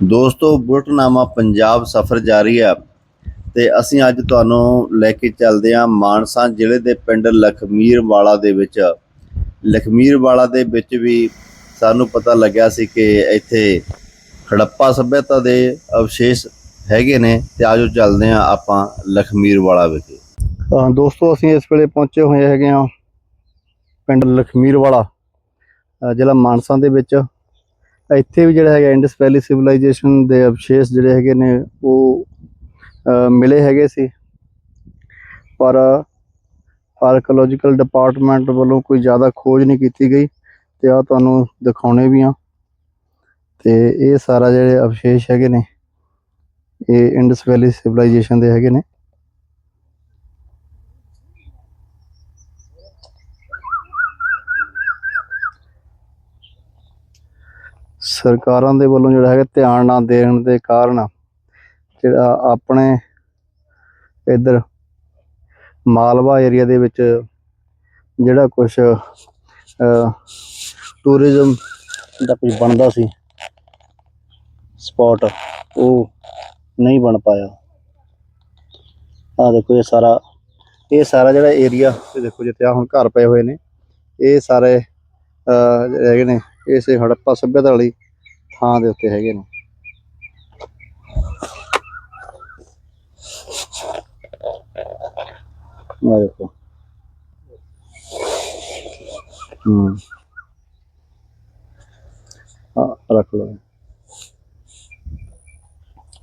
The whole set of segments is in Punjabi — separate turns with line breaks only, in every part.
ਦੋਸਤੋ, ਬੁਲਟਨਾਮਾ ਪੰਜਾਬ ਸਫ਼ਰ ਜਾਰੀ ਹੈ ਤੇ ਅਸੀਂ ਅੱਜ ਤੁਹਾਨੂੰ ਲੈ ਕੇ ਚੱਲਦੇ ਹਾਂ ਮਾਨਸਾ ਜ਼ਿਲ੍ਹੇ ਦੇ ਪਿੰਡ ਲਖਮੀਰ ਵਾਲਾ ਦੇ ਵਿੱਚ। ਲਖਮੀਰਵਾਲਾ ਦੇ ਵਿੱਚ ਵੀ ਸਾਨੂੰ ਪਤਾ ਲੱਗਿਆ ਸੀ ਕਿ ਇੱਥੇ ਹੜੱਪਾ ਸਭਿਅਤਾ ਦੇ ਅਵਸ਼ੇਸ਼ ਹੈਗੇ ਨੇ ਤੇ ਆਜੋ ਚੱਲਦੇ ਹਾਂ ਆਪਾਂ ਲਖਮੀਰ ਵਾਲਾ ਵਿਖੇ
ਦੋਸਤੋ, ਅਸੀਂ ਇਸ ਵੇਲੇ ਪਹੁੰਚੇ ਹੋਏ ਹੈਗੇ ਹਾਂ ਪਿੰਡ ਲਖਮੀਰ ਵਾਲਾ ਜ਼ਿਲ੍ਹਾ ਮਾਨਸਾ ਦੇ ਵਿੱਚ। ਇੱਥੇ ਵੀ ਜਿਹੜਾ ਹੈਗਾ ਇੰਡਸ ਵੈਲੀ ਸਿਵਲਾਈਜੇਸ਼ਨ ਦੇ ਅਵਸ਼ੇਸ਼ ਜਿਹੜੇ ਹੈਗੇ ਨੇ, ਉਹ ਮਿਲੇ ਹੈਗੇ ਸੀ। ਪਰ ਆਰਕੀਓਲੋਜੀਕਲ ਡਿਪਾਰਟਮੈਂਟ ਵੱਲੋਂ ਕੋਈ ਜ਼ਿਆਦਾ ਖੋਜ ਨਹੀਂ ਕੀਤੀ ਗਈ ਤੇ ਆ ਤੁਹਾਨੂੰ ਦਿਖਾਉਣੇ ਵੀ ਆ ਤੇ ਇਹ ਸਾਰਾ ਜਿਹੜੇ ਅਵਸ਼ੇਸ਼ ਹੈਗੇ ਨੇ, ਇਹ ਇੰਡਸ ਵੈਲੀ ਸਿਵਲਾਈਜੇਸ਼ਨ ਦੇ ਹੈਗੇ ਨੇ। ਸਰਕਾਰਾਂ ਦੇ ਵੱਲੋਂ ਜਿਹੜਾ ਹੈਗਾ ਧਿਆਨ ਨਾ ਦੇਣ ਦੇ ਕਾਰਨ ਜਿਹੜਾ ਆਪਣੇ ਇੱਧਰ ਮਾਲਵਾ ਏਰੀਆ ਦੇ ਵਿੱਚ ਜਿਹੜਾ ਕੁਝ ਟੂਰਿਜ਼ਮ ਦਾ ਕੁਝ ਬਣਦਾ ਸੀ ਸਪੌਟ ਉਹ ਨਹੀਂ ਬਣ ਪਾਇਆ। ਆ ਦੇਖੋ ਇਹ ਸਾਰਾ ਇਹ ਸਾਰਾ ਜਿਹੜਾ ਏਰੀਆ, ਇਹ ਦੇਖੋ ਜਿੱਥੇ ਆ ਹੁਣ ਘਰ ਪਏ ਹੋਏ ਨੇ, ਇਹ ਸਾਰੇ ਜਿਹੜੇ ਹੈਗੇ ਨੇ, ਇਸੇ ਹੜੱਪਾ ਸੱਭਿਅਤਾ ਵਾਲੀ ਥਾਂ ਦੇ ਉੱਤੇ ਹੈਗੇ ਨੇ। ਆ ਦੇਖੋ। ਹੂੰ। ਆ ਰੱਖ ਲਓ।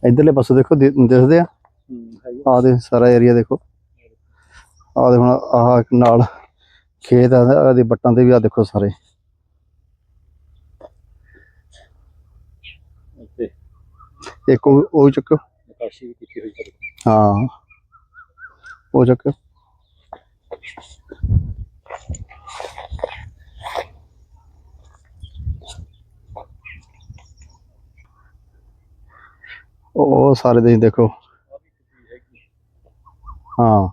ਇਧਰਲੇ ਪਾਸੇ ਦੇਖੋ ਦਿ- ਦਿਖਦੇ ਆ? ਆ ਦੇ ਸਾਰਾ ਏਰੀਆ ਦੇਖੋ। ਆ ਦੇ ਹੁਣ ਆਹ ਇੱਕ ਨਾਲ ਖੇਤ ਆ ਇਹਦੇ ਬੱਟਾਂ ਤੇ ਵੀ ਆ ਦੇਖੋ ਸਾਰੇ। ਇੱਕ ਉਹ ਉਹ ਚੱਕੋ।
ਨਕਾਸ਼ੀ ਵੀ ਕੀਤੀ ਹੋਈ
ਹਾਂ। ਉਹ ਚੱਕੋ। ਉਹ ਸਾਰੇ ਤੁਸੀਂ ਦੇਖੋ। ਹਾਂ।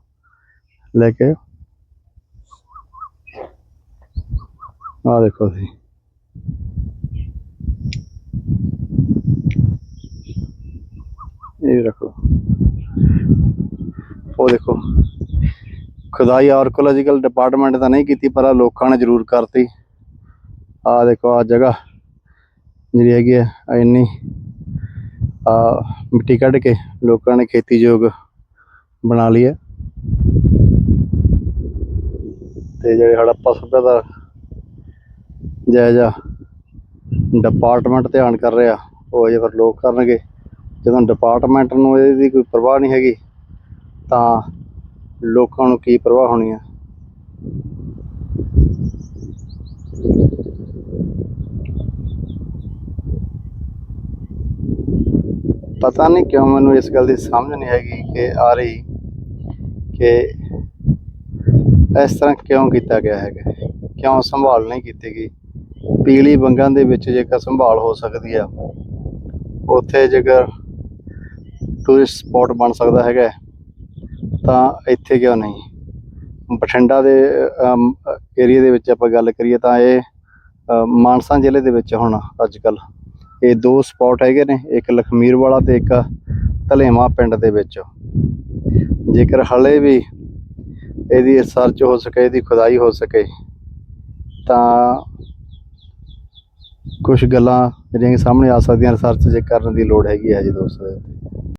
ਲੈ ਕੇ। ਆ ਦੇਖੋ ਤੁਸੀਂ। ਇਹ ਰੱਖੋ। ਉਹ ਦੇਖੋ। ਖੁਦਾਈ ਆਰਕੋਲੋਜੀਕਲ ਡਿਪਾਰਟਮੈਂਟ ਤਾਂ ਨਹੀਂ ਕੀਤੀ, ਪਰ ਆਹ ਲੋਕਾਂ ਨੇ ਜ਼ਰੂਰ ਕਰਤੀ। ਆ ਦੇਖੋ ਆ ਜਗ੍ਹਾ ਜਿਹੜੀ ਹੈਗੀ ਆ ਇੰਨੀ ਆ ਮਿੱਟੀ ਕੱਢ ਕੇ ਲੋਕਾਂ ਨੇ ਖੇਤੀਯੋਗ ਬਣਾ ਲਈ ਹੈ। ਤੇ ਜਿਹੜੇ ਹੜੱਪਾ ਸਭਿਅਤਾ ਜਾਇਜ਼ਾ ਡਿਪਾਰਟਮੈਂਟ ਧਿਆਨ ਕਰ ਰਿਹਾ, ਉਹ ਅਜੇ ਫਿਰ ਲੋਕ ਕਰਨਗੇ। ਜਦੋਂ ਡਿਪਾਰਟਮੈਂਟ ਨੂੰ ਇਹਦੀ ਕੋਈ ਪਰਵਾਹ ਨਹੀਂ ਹੈਗੀ, ਤਾਂ ਲੋਕਾਂ ਨੂੰ ਕੀ ਪਰਵਾਹ ਹੋਣੀ ਆ? ਪਤਾ ਨਹੀਂ ਕਿਉਂ ਮੈਨੂੰ ਇਸ ਗੱਲ ਦੀ ਸਮਝ ਨਹੀਂ ਹੈਗੀ ਕਿ ਆ ਰਹੀ ਕਿ ਇਸ ਤਰ੍ਹਾਂ ਕਿਉਂ ਕੀਤਾ ਗਿਆ ਹੈਗਾ? ਕਿਉਂ ਸੰਭਾਲ ਨਹੀਂ ਕੀਤੀ ਗਈ? ਪੀਲੀ ਬੰਗਾਂ ਦੇ ਵਿੱਚ ਜੇਕਰ ਸੰਭਾਲ ਹੋ ਸਕਦੀ ਆ, ਉੱਥੇ ਜੇਕਰ ਟੂਰਿਸਟ ਸਪੌਟ ਬਣ ਸਕਦਾ ਹੈਗਾ ਤਾਂ ਇੱਥੇ ਕਿਉਂ ਨਹੀਂ? ਬਠਿੰਡਾ ਦੇ ਏਰੀਆ ਦੇ ਵਿੱਚ ਆਪਾਂ ਗੱਲ ਕਰੀਏ ਤਾਂ ਇਹ ਮਾਨਸਾ ਜ਼ਿਲ੍ਹੇ ਦੇ ਵਿੱਚ ਹੁਣ ਅੱਜ ਕੱਲ ਇਹ ਦੋ ਸਪੌਟ ਹੈਗੇ ਨੇ, ਇੱਕ ਲਖਮੀਰ ਵਾਲਾ ਤੇ ਇੱਕ ਧਲੇਵਾ ਪਿੰਡ ਦੇ ਵਿੱਚ। ਜੇਕਰ ਹਲੇ ਵੀ ਇਹਦੀ ਰਿਸਰਚ ਹੋ ਸਕੇ, ਇਹਦੀ ਖੁਦਾਈ ਹੋ ਸਕੇ, ਤਾਂ ਕੁਝ ਗੱਲਾਂ ਜਿਹੜੀਆਂ ਸਾਹਮਣੇ ਆ ਸਕਦੀਆਂ ਰਿਸਰਚ ਜੇ ਕਰਨ ਦੀ ਲੋੜ ਹੈਗੀ ਹੈ ਜੀ ਦੋਸਤੋ।